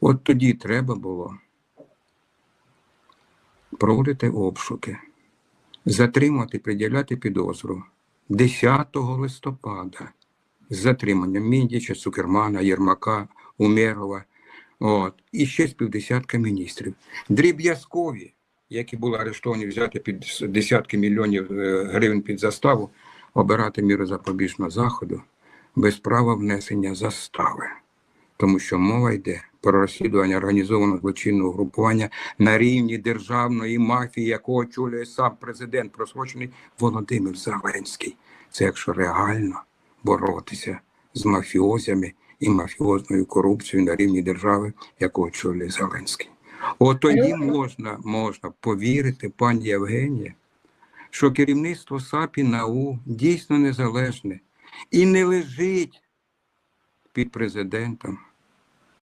От тоді треба було проводити обшуки, затримати, приділяти підозру 10 листопада з затриманням Міндіча, Цукермана, Єрмака, Умерова, і ще з півдесятка міністрів. Дріб'язкові, які були арештовані, взяти під десятки мільйонів е, гривень під заставу, обирати міру запобіжного заходу без права внесення застави. Тому що мова йде про розслідування організованого злочинного групування на рівні державної мафії, якого очолює сам президент просрочений Володимир Зеленський. Це якщо реально боротися з мафіозами і мафіозною корупцією на рівні держави, яку очолює Зеленський. От тоді можна, можна повірити, пані Євгенія, що керівництво САП і НАУ дійсно незалежне і не лежить під президентом